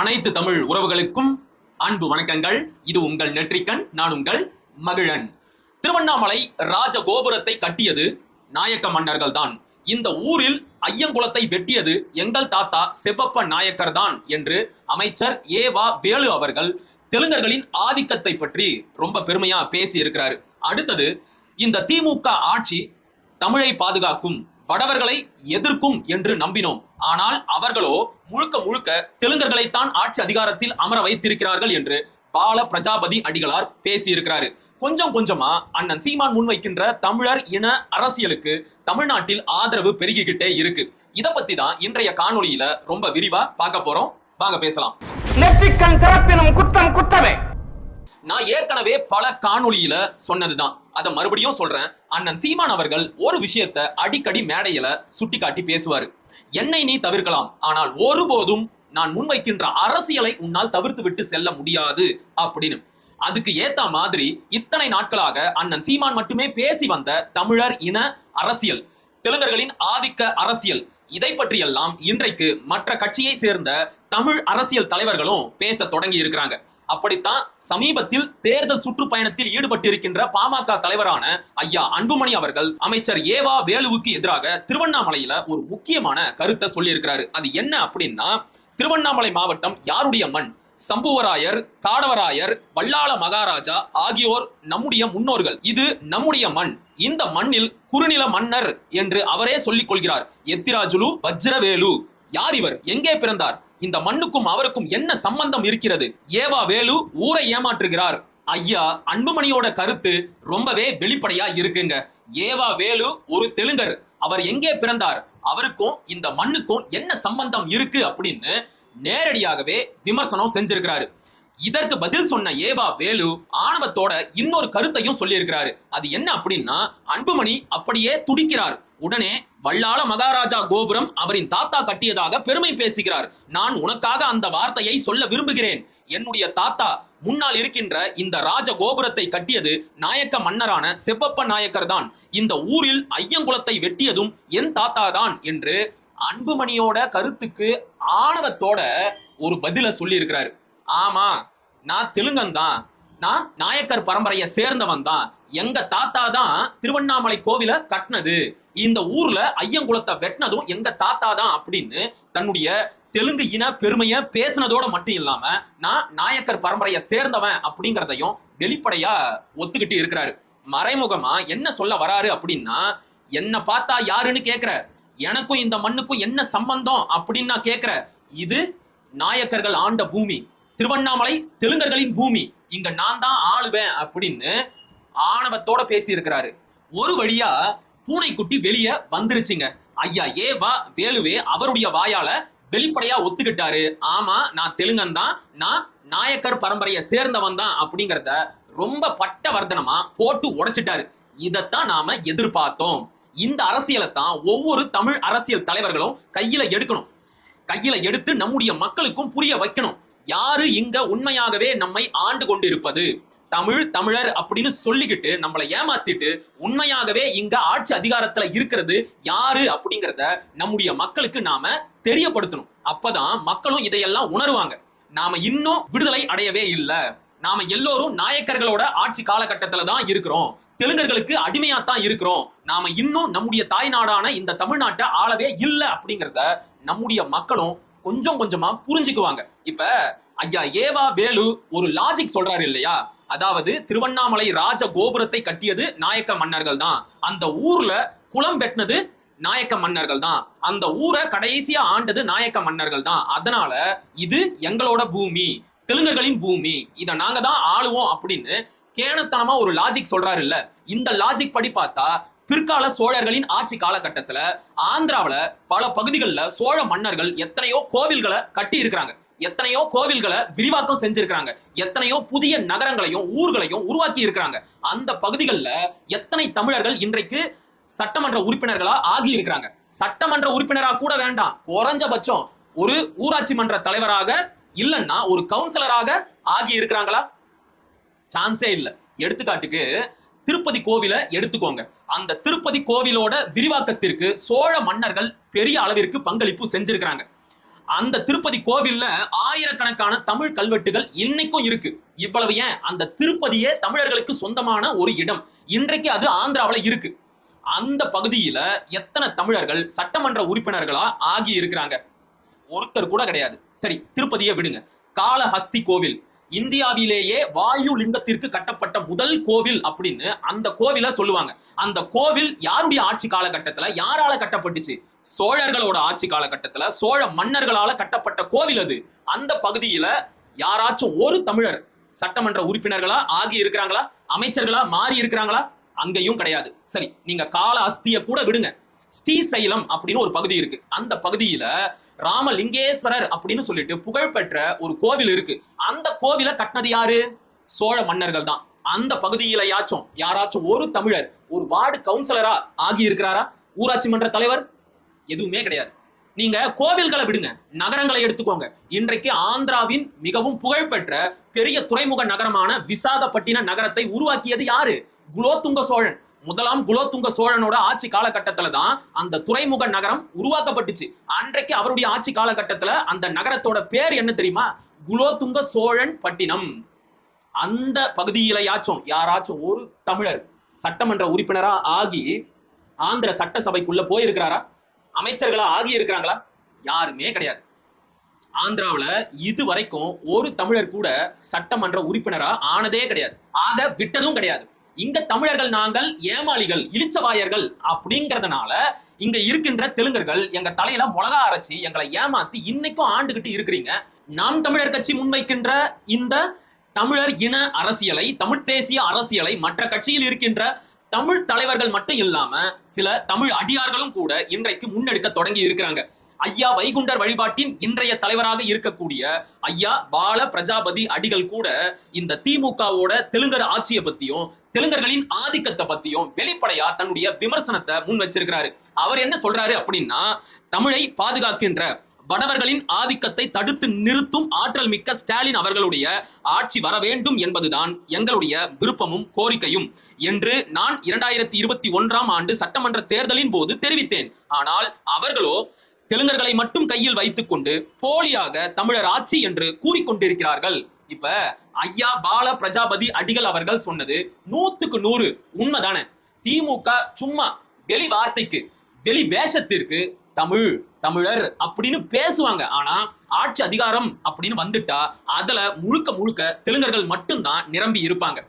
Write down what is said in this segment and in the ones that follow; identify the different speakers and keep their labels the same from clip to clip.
Speaker 1: அனைத்து தமிழ் உறவுகளுக்கும் அன்பு வணக்கங்கள். இது உங்கள் நெற்றிக்கண் நான் உங்கள் மகிழன். திருவண்ணாமலை ராஜ கோபுரத்தை கட்டியது நாயக்க மன்னர்கள் தான். இந்த ஊரில் ஐயங்குளத்தை வெட்டியது எங்கள் தாத்தா செவ்வப்ப நாயக்கர் தான் என்று அமைச்சர் ஏ வா வேலு அவர்கள் தெலுங்கர்களின் ஆதிக்கத்தை பற்றி ரொம்ப பெருமையா பேசி இருக்கிறாரு அடுத்தது இந்த திமுக ஆட்சி தமிழை பாதுகாக்கும் வடவர்களை எதிர்க்கும் என்று நம்பினோம். ஆனால் அவர்களோ முழுக்க முழுக்க தெலுங்கர்களைத்தான் ஆட்சி அதிகாரத்தில் அமர வைத்திருக்கிறார்கள் என்று பால பிரஜாபதி அடிகளார் பேசியிருக்கிறாரு. கொஞ்சம் கொஞ்சமா அண்ணன் சீமான் முன்வைக்கின்ற தமிழர் இன அரசியலுக்கு தமிழ்நாட்டில் ஆதரவு பெருகிக்கிட்டே இருக்கு. இத பத்தி தான் இன்றைய காணொலியில ரொம்ப விரிவா பார்க்க போறோம். வாங்க பேசலாம்.
Speaker 2: நெற்றிக்கண் திறப்பினும் குற்றம் குற்றமே
Speaker 1: நான் ஏற்கனவே பல காணொளியில சொன்னதுதான். அதை மறுபடியும் சொல்றேன். அண்ணன் சீமான் அவர்கள் ஒரு விஷயத்த அடிக்கடி மேடையில சுட்டி காட்டி பேசுவாரு. என்னை நீ தவிர்க்கலாம். ஆனால் ஒருபோதும் நான் முன்வைக்கின்ற அரசியலை உன்னால் தவிர்த்து விட்டு செல்ல முடியாது அப்படின்னு. அதுக்கு ஏத்த மாதிரி இத்தனை நாட்களாக அண்ணன் சீமான் மட்டுமே பேசி வந்த தமிழர் இன அரசியல் தெலுங்கர்களின் ஆதிக்க அரசியல் இதை பற்றியெல்லாம் இன்றைக்கு மற்ற கட்சியை சேர்ந்த தமிழ் அரசியல் தலைவர்களும் பேச தொடங்கி இருக்கிறாங்க. அப்படித்தான் சமீபத்தில் தேர்தல் சுற்றுப்பயணத்தில் ஈடுபட்டிருக்கின்ற பாமக தலைவரான ஐயா அன்புமணி அவர்கள் அமைச்சர் ஏவா வேலுவுக்கு எதிராக திருவண்ணாமலையில ஒரு முக்கியமான கருத்தை சொல்லியிருக்கிறாரு. அது என்ன அப்படின்னா திருவண்ணாமலை மாவட்டம் யாருடைய மண்? சம்புவராயர் காடவராயர் வல்லாள மகாராஜா ஆகியோர் நம்முடைய முன்னோர்கள். இது நம்முடைய மண். இந்த மண்ணில் குறுநில மன்னர் என்று அவரே சொல்லிக் கொள்கிறார். எத்திராஜுலு வஜ்ரவேலு. யார் இவர்? எங்கே பிறந்தார்? இந்த மண்ணுக்கும் அவருக்கும் என்ன சம்பந்தம் இருக்கிறது? ஏவா வேலு ஊரை ஏமாற்றுகிறார். ஐயா அன்புமணியோட கருத்து ரொம்பவே வெளிப்படையா இருக்குங்க. ஏவா வேலு ஒரு தெலுங்கர். அவர் எங்கே பிறந்தார்? அவருக்கும் இந்த மண்ணுக்கும் என்ன சம்பந்தம் இருக்கு அப்படின்னு நேரடியாகவே விமர்சனம் செஞ்சிருக்கிறாரு. இதற்கு பதில் சொன்ன ஏவா வேலு ஆணவத்தோட இன்னொரு கருத்தையும் சொல்லியிருக்கிறாரு. அது என்ன அப்படின்னா அன்புமணி அப்படியே துடிக்கிறார். உடனே வல்லாள மகாராஜா கோபுரம் அவரின் தாத்தா கட்டியதாக பெருமை பேசுகிறார். நான் உனக்காக அந்த வார்த்தையை சொல்ல விரும்புகிறேன். என்னுடைய தாத்தா முன்னால் இருக்கின்ற இந்த ராஜ கோபுரத்தை கட்டியது நாயக்க மன்னரான செவ்வப்ப நாயக்கர் தான். இந்த ஊரில் ஐயங்குளத்தை வெட்டியதும் என் தாத்தா தான் என்று அன்புமணியோட கருத்துக்கு ஆணவத்தோட ஒரு பதில சொல்லி இருக்கிறாரு ஆமா நான் தெலுங்கன் தான். நான் நாயக்கர் பரம்பரையை சேர்ந்தவன் தான். எங்க தாத்தா தான் திருவண்ணாமலை கோவில கட்டினது. இந்த ஊர்ல ஐயங்குளத்தை வெட்டினதும் எங்க தாத்தா தான் அப்படின்னு தன்னுடைய தெலுங்கு இன பெருமையை பேசினதோட மட்டும் இல்லாம நான் நாயக்கர் பரம்பரையை சேர்ந்தவன் அப்படிங்கிறதையும் வெளிப்படையா ஒத்துக்கிட்டு இருக்கிறாரு. மறைமுகமா என்ன சொல்ல வராரு அப்படின்னா என்ன பார்த்தா யாருன்னு கேக்குற? எனக்கும் இந்த மண்ணுக்கும் என்ன சம்பந்தம்? அப்படின்னு நான் கேக்குற. இது நாயக்கர்கள் ஆண்ட பூமி. திருவண்ணாமலை தெலுங்கர்களின் பூமி. இங்க நான் தான் ஆளுவேன் அப்படின்னு ஆணவத்தோட பேசி இருக்கிறாரு ஒரு வழியா பூனைக்குட்டி வெளியே வந்துருச்சுங்க. ஐயா ஏ வா வேலுவே அவருடைய வாயால வெளிப்படையா ஒத்துக்கிட்டாரு. ஆமா நான் தெலுங்கன் தான். நான் நாயக்கர் பரம்பரையை சேர்ந்தவன் தான் அப்படிங்கிறத ரொம்ப பட்டவர்த்தனமா போட்டு உடைச்சிட்டாரு. இதைத்தான் நாம எதிர்பார்த்தோம். இந்த அரசியலை தான் ஒவ்வொரு தமிழ் அரசியல் தலைவர்களும் கையில எடுக்கணும். கையில எடுத்து நம்முடைய மக்களுக்கும் புரிய வைக்கணும். யாரு இங்க உண்மையாகவே நம்மை ஆண்டு கொண்டிருப்பது? தமிழ் தமிழர் அப்படின்னு சொல்லிக்கிட்டு நம்மளை ஏமாத்திட்டு உண்மையாகவே இங்க ஆட்சி அதிகாரத்துல இருக்கிறது யாரு அப்படிங்கிறத நம்முடைய மக்களுக்கு நாம தெரியப்படுத்தணும். அப்பதான் மக்களும் இதையெல்லாம் உணருவாங்க. நாம இன்னும் விடுதலை அடையவே இல்லை. நாம எல்லோரும் நாயக்கர்களோட ஆட்சி காலகட்டத்துல தான் இருக்கிறோம். தெலுங்கர்களுக்கு அடிமையா தான் இருக்கிறோம். நாம இன்னும் நம்முடைய தாய்நாடான இந்த தமிழ்நாட்டை ஆளவே இல்லை அப்படிங்கிறத நம்முடைய மக்களும் கொஞ்சம் கொஞ்சமா புரிஞ்சுக்குவாங்க. இப்ப ஐயா ஏவா வேலு ஒரு லாஜிக் சொல்றாரு இல்லையா? அதாவது திருவண்ணாமலை ராஜ கோபுரத்தை கட்டியது நாயக்க மன்னர்கள் தான். அந்த ஊர்ல குளம் வெட்டினது நாயக்க மன்னர்கள் தான். அந்த ஊரை கடைசியா ஆண்டது நாயக்க மன்னர்கள் தான். அதனால இது எங்களோட பூமி தெலுங்கர்களின் பூமி. இதை நாங்க தான் ஆளுவோம் அப்படின்னு கேணத்தனமா ஒரு லாஜிக் சொல்றாரு இல்ல. இந்த லாஜிக் படி பார்த்தா பிற்கால சோழர்களின் ஆட்சி காலகட்டத்துல ஆந்திராவுல பல பகுதிகளில் சோழ மன்னர்கள் எத்தனையோ கோவில்களை கட்டி இருக்கிறாங்க எத்தனையோ கோவில்களை விரிவாக்கம் செஞ்சிருக்கிறாங்க. எத்தனையோ புதிய நகரங்களையும் ஊர்களையும் உருவாக்கி இருக்கிறாங்க அந்த பகுதிகளில் எத்தனை தமிழர்கள் இன்றைக்கு சட்டமன்ற உறுப்பினர்களா ஆகி இருக்கிறாங்க சட்டமன்ற உறுப்பினரா கூட வேண்டாம். குறைஞ்சபட்சம் ஒரு ஊராட்சி மன்ற தலைவராக இல்லைன்னா ஒரு கவுன்சிலராக ஆகி இருக்கிறாங்களா சான்ஸே இல்லை. எடுத்துக்காட்டுக்கு திருப்பதி கோவிலை எடுத்துக்கோங்க. அந்த திருப்பதி கோவிலோட விரிவாக்கத்திற்கு சோழ மன்னர்கள் பெரிய அளவிற்கு பங்களிப்பு செஞ்சிருக்கிறாங்க. அந்த திருப்பதி கோவில்ல ஆயிரக்கணக்கான தமிழ் கல்வெட்டுகள் இன்னைக்கும் இருக்கு. இவ்வளவு ஏன்? அந்த திருப்பதியே தமிழர்களுக்கு சொந்தமான ஒரு இடம். இன்றைக்கு அது ஆந்திராவில் இருக்கு. அந்த பகுதியில எத்தனை தமிழர்கள் சட்டமன்ற உறுப்பினர்களா ஆகி இருக்கிறாங்க? ஒருத்தர் கூட கிடையாது. சரி திருப்பதியை விடுங்க. காளஹஸ்தி கோவில். இந்தியாவிலேயே வாயு லிங்கத்திற்கு கட்டப்பட்ட முதல் கோவில் அப்படின்னு அந்த கோவிலை சொல்லுவாங்க. அந்த கோவில் யாருடைய ஆட்சி காலகட்டத்துல யாரால கட்டப்பட்டுச்சு? சோழர்களோட ஆட்சி காலகட்டத்துல சோழ மன்னர்களால கட்டப்பட்ட கோவில் அது. அந்த பகுதியில யாராச்சும் ஒரு தமிழர் சட்டமன்ற உறுப்பினர்களா ஆகி இருக்கிறாங்களா? அமைச்சர்களா மாறி இருக்கிறாங்களா? அங்கேயும் கிடையாது. சரி நீங்க கால அஸ்திய கூட விடுங்க. ஸ்ரீசைலம் அப்படின்னு ஒரு பகுதி இருக்கு. அந்த பகுதியில ராமலிங்கேஸ்வரர் அப்படின்னு சொல்லிட்டு புகழ்பெற்ற ஒரு கோவில் இருக்கு. அந்த கோவில கட்டினது யாரு? சோழ மன்னர்கள் தான். அந்த பகுதியில யாச்சும் யாராச்சும் ஒரு தமிழர் ஒரு வார்டு கவுன்சிலரா ஆகி இருக்கிறாரா ஊராட்சி மன்ற தலைவர்? எதுவுமே கிடையாது. நீங்க கோவில்களை விடுங்க நகரங்களை எடுத்துக்கோங்க. இன்றைக்கு ஆந்திராவின் மிகவும் புகழ்பெற்ற பெரிய துறைமுக நகரமான விசாகப்பட்டின நகரத்தை உருவாக்கியது யாரு? குலோத்துங்க சோழன். முதலாம் குலோத்துங்க சோழனோட ஆட்சி காலகட்டத்துல தான் அந்த துறைமுக நகரம் உருவாக்கப்பட்டுச்சு. அன்றைக்கு அவருடைய ஆட்சி காலகட்டத்துல அந்த நகரத்தோட பேர் என்ன தெரியுமா? குலோத்துங்க சோழன் பட்டினம். அந்த பகுதியிலையாச்சும் யாராச்சும் ஒரு தமிழர் சட்டமன்ற உறுப்பினரா ஆகி ஆந்திர சட்டசபைக்குள்ள போயிருக்கிறாரா? அமைச்சர்களா ஆகி இருக்கிறாங்களா? யாருமே கிடையாது. ஆந்திராவில் இது வரைக்கும் ஒரு தமிழர் கூட சட்டமன்ற உறுப்பினரா ஆனதே கிடையாது. ஆக விட்டதும் கிடையாது. இங்க தமிழர்கள் நாங்கள் ஏமாளிகள் இழிச்சவாயர்கள் அப்படிங்கறதுனால இங்க இருக்கின்ற தெலுங்கர்கள் எங்க தலையில மிளகா அரைச்சி எங்களை ஏமாத்தி இன்னைக்கும் ஆண்டுகிட்டு இருக்கிறீங்க. நாம் தமிழர் கட்சி முன்வைக்கின்ற இந்த தமிழர் இன அரசியலை தமிழ் தேசிய அரசியலை மற்ற கட்சியில் இருக்கின்ற தமிழ் தலைவர்கள் மட்டும் இல்லாம சில தமிழ் அடியார்களும் கூட இன்றைக்கு முன்னெடுக்க தொடங்கி இருக்கிறாங்க. ஐயா வைகுண்டர் வழிபாட்டின் இன்றைய தலைவராக இருக்கக்கூடிய ஐயா பால பிரஜாபதி அடிகள் கூட இந்த திமுகவோட தெலுங்கர் ஆட்சியை பத்தியும் தெலுங்கர்களின் ஆதிக்கத்தை பத்தியும் வெளிப்படையா தன்னுடைய விமர்சனத்தை முன் வச்சிருக்கிறாரு. அவர் என்ன சொல்றாரு அப்படின்னா தமிழை பாதுகாக்கின்ற வடவர்களின் ஆதிக்கத்தை தடுத்து நிறுத்தும் ஆற்றல் மிக்க ஸ்டாலின் அவர்களுடைய ஆட்சி வர வேண்டும் என்பதுதான் எங்களுடைய விருப்பமும் கோரிக்கையும் என்று நான் இரண்டாயிரத்தி இருபத்தி ஒன்றாம் ஆண்டு சட்டமன்ற தேர்தலின் போது தெரிவித்தேன். ஆனால் அவர்களோ தெலுங்கர்களை மட்டும் கையில் வைத்துக்கொண்டு போலியாக தமிழர் ஆட்சி என்று கூறிக்கொண்டிருக்கிறார்கள். இப்ப ஐயா பால பிரஜாபதி அடிகள் அவர்கள் சொன்னது நூத்துக்கு நூறு உண்மைதானே. திமுக சும்மா வெளி வார்த்தைக்கு வெளி வேஷத்திற்கு தமிழ் தமிழர் அப்படின்னு பேசுவாங்க. ஆனா ஆட்சி அதிகாரம் அப்படின்னு வந்துட்டா அதுல முழுக்க முழுக்க தெலுங்கர்கள் மட்டும்தான் நிரம்பி இருப்பாங்க.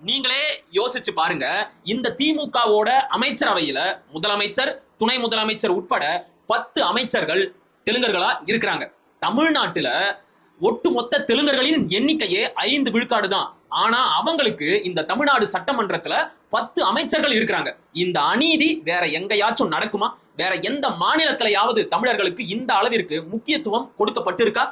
Speaker 1: நீங்களே யோசிச்சு பாருங்க இந்த திமுகவோட அமைச்சரவையில முதலமைச்சர் துணை முதலமைச்சர் உட்பட பத்து அமைச்சர்கள் தெலுங்கர்களா இருக்கிறாங்க. தமிழ்நாட்டுல ஒட்டுமொத்த தெலுங்கர்களின் எண்ணிக்கையே ஐந்து விழுக்காடு தான். ஆனா அவங்களுக்கு இந்த தமிழ்நாடு சட்டமன்றத்துல பத்து அமைச்சர்கள் இருக்கிறாங்க. இந்த அநீதி வேற எங்கேயாச்சும் நடக்குமா? வேற எந்த மாநிலத்திலையாவது தமிழர்களுக்கு இந்த அளவிற்கு முக்கியத்துவம் கொடுக்கப்பட்டிருக்கா?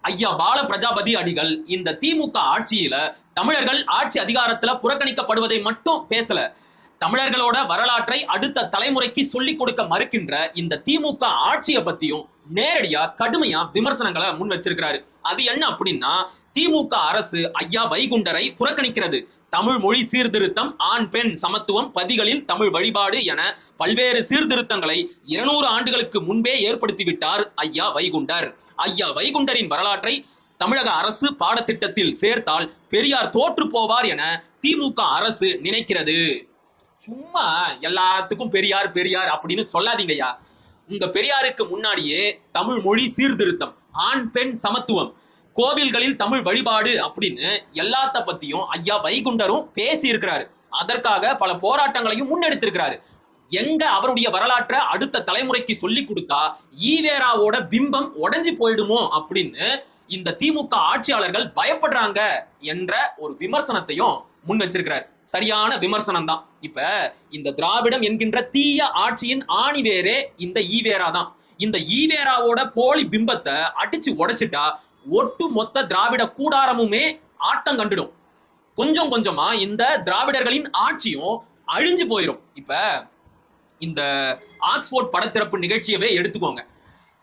Speaker 1: ஐயா பால பிரஜாபதி அடிகள் இந்த திமுக ஆட்சியில தமிழர்கள் ஆட்சி அதிகாரத்துல புறக்கணிக்கப்படுவதை மட்டும் பேசல. தமிழர்களோட வரலாற்றை அடுத்த தலைமுறைக்கு சொல்லிக் கொடுக்க மறுக்கின்ற இந்த திமுக ஆட்சியை பத்தியும் நேரடியா கடுமையா விமர்சனங்களை முன் வச்சிருக்கிறாரு. அது என்ன அப்படின்னா திமுக அரசு ஐயா வைகுண்டரை புறக்கணிக்கிறது. தமிழ் மொழி சீர்திருத்தம் ஆண் பெண் சமத்துவம் பதிகளில் தமிழ் வழிபாடு என பல்வேறு சீர்திருத்தங்களை இருநூறு ஆண்டுகளுக்கு முன்பே ஏற்படுத்திவிட்டார் ஐயா வைகுண்டர். ஐயா வைகுண்டரின் வரலாற்றை தமிழக அரசு பாடத்திட்டத்தில் சேர்த்தால் பெரியார் தோற்று போவார் என திமுக அரசு நினைக்கிறது. சும்மா எல்லாத்துக்கும் பெரியார் பெரியார் அப்படின்னு சொல்லாதீங்கய்யா. உங்க பெரியாருக்கு முன்னாடியே தமிழ் மொழி சீர்திருத்தம் ஆண் பெண் சமத்துவம் கோவில்களில் தமிழ் வழிபாடு அப்படின்னு எல்லாத்த பத்தியும் ஐயா வைகுண்டரும் பேசி இருக்கிறாரு அதற்காக பல போராட்டங்களையும் முன்னெடுத்திருக்கிறாரு. எங்க அவருடைய வரலாற்றை அடுத்த தலைமுறைக்கு சொல்லி கொடுத்தா ஈவேராவோட பிம்பம் உடஞ்சி போயிடுமோ அப்படின்னு இந்த திமுக ஆட்சியாளர்கள் பயப்படுறாங்க என்ற ஒரு விமர்சனத்தையும் முன் வச்சிருக்கிறார். சரியான விமர்சனம் தான் இப்ப இந்த திராவிடம் என்கின்ற தீய ஆட்சியின் ஆணிவேரே இந்த ஈவேரா தான் இந்த ஈவேராவோட போலி பிம்பத்தை அடிச்சு உடைச்சிட்டா ஒட்டு மொத்த திராவிட கூடாரமுமே ஆட்டம் கண்டுடும். கொஞ்சம் கொஞ்சமா இந்த திராவிடர்களின் ஆட்சியும் அழிஞ்சு போயிடும் இப்ப இந்த ஆக்ஸ்போர்ட் படத்திறப்பு நிகழ்ச்சியவே எடுத்துக்கோங்க.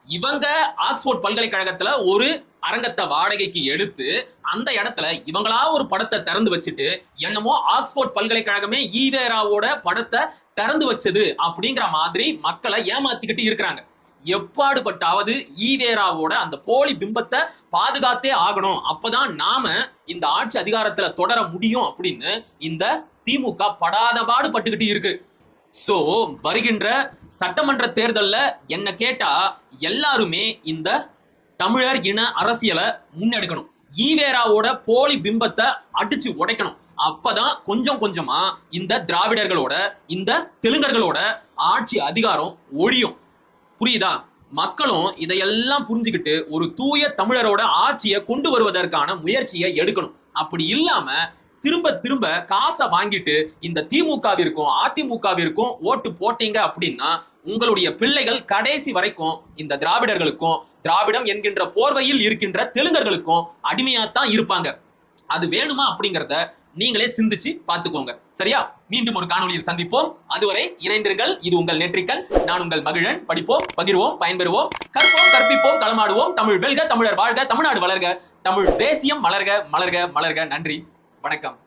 Speaker 1: இவங்க ஆக்ஸ்போர்ட் பல்கலைக்கழகத்துல ஒரு அரங்கத்தை வாடகைக்கு எடுத்து அந்த இடத்துல இவங்களா ஒரு படத்தை திறந்து வச்சுட்டு என்னமோ ஆக்ஸ்போர்ட் பல்கலைக்கழகமே ஈவேராவோட படத்தை திறந்து வச்சது அப்படிங்கிற மாதிரி மக்களை ஏமாத்திக்கிட்டு இருக்கிறாங்க. எப்பாடுபட்டாவது ஈவேராவோட அந்த போலி பிம்பத்தை பாதுகாத்தே ஆகணும். அப்பதான் நாம இந்த ஆட்சி அதிகாரத்துல தொடர முடியும் அப்படின்னு இந்த திமுக படாத பாடுபட்டுக்கிட்டு இருக்கு. சோ வருகின்ற சட்டமன்ற தேர்தல்ல என்ன கேட்டா எல்லாருமே இந்த தமிழர் இன அரசியலை முன்னெடுக்கணும். ஈவேராவோட போலி பிம்பத்தை அடிச்சு உடைக்கணும். அப்பதான் கொஞ்சம் கொஞ்சமா இந்த திராவிடர்களோட இந்த தெலுங்கர்களோட ஆட்சி அதிகாரம் ஒழியும். புரியுதா? மக்களும் இதையெல்லாம் புரிஞ்சுக்கிட்டு ஒரு தூய தமிழரோட ஆட்சியை கொண்டு வருவதற்கான முயற்சியை எடுக்கணும். அப்படி இல்லாம திரும்ப திரும்ப காசை வாங்கிட்டு இந்த திமுகவிற்கும் அதிமுகவிற்கும் ஓட்டு போட்டீங்க அப்படின்னா உங்களுடைய பிள்ளைகள் கடைசி வரைக்கும் இந்த திராவிடர்களுக்கும் திராவிடம் என்கின்ற போர்வையில் இருக்கின்ற தெலுங்கர்களுக்கும் அடிமையாத்தான் இருப்பாங்க. அது வேணுமா அப்படிங்கிறத நீங்களே சிந்திச்சு பார்த்துக்கோங்க. சரியா? மீண்டும் ஒரு காணொலியில் சந்திப்போம். அதுவரை இணைந்திருங்கள். இது உங்கள் நெற்றிக்கல். நான் உங்கள் மகிழன். படிப்போம் பகிர்வோம் பயன்பெறுவோம். கற்போம் கற்பிப்போம் களமாடுவோம். தமிழ் வெல்க தமிழர் வாழ்க தமிழ்நாடு வளர்க. தமிழ் தேசியம் மலர்க மலர்க மலர்க. நன்றி. வணக்கம்.